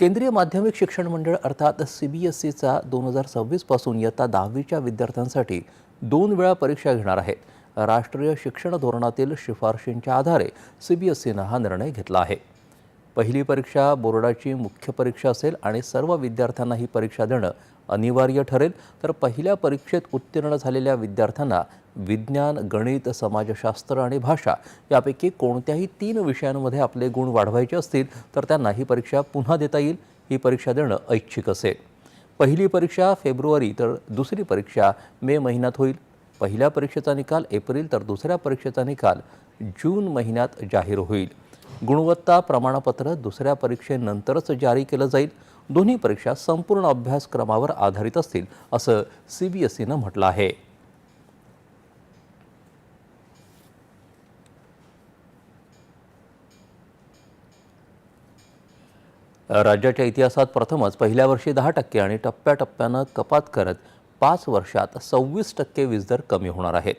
केंद्रीय माध्यमिक शिक्षण मंडळ अर्थात सी बी एस सीचा दोन हजार सव्वीसपासून इयत्ता दहावीच्या विद्यार्थ्यांसाठी दोन वेळा परीक्षा घेणार आहेत राष्ट्रीय शिक्षण धोरणातील शिफारशींच्या आधारे सी बी एस सीनं हा निर्णय घेतला आहे. पहिली परीक्षा बोर्डाची मुख्य परीक्षा असेल आणि सर्व विद्यार्थ्यांना ही परीक्षा देणं अनिवार्य ठरेल. तर पहिल्या परीक्षेत उत्तीर्ण झालेल्या विद्यार्थ्यांना विज्ञान गणित समाजशास्त्र आणि भाषा यापैकी कोणत्याही तीन विषयांमध्ये आपले गुण वाढवायचे असतील तर त्यांना ही परीक्षा पुन्हा देता येईल. ही परीक्षा देणं ऐच्छिक असेल. पहिली परीक्षा फेब्रुवारी तर दुसरी परीक्षा मे महिन्यात होईल. पहिल्या परीक्षेचा निकाल एप्रिल तर दुसऱ्या परीक्षेचा निकाल जून महिन्यात जाहीर होईल. गुणवत्ता प्रमाणपत्र दुसऱ्या परीक्षेनंतरच जारी केलं जाईल. दोन्ही परीक्षा संपूर्ण अभ्यासक्रमावर आधारित असतील असं सी बी एस ईनं म्हटलं आहे. राज्याच्या इतिहासात प्रथमच पहिल्या वर्षी दहा टक्के आणि टप्प्याटप्प्यानं कपात करत पाच वर्षात सव्वीस टक्के वीजदर कमी होणार आहेत.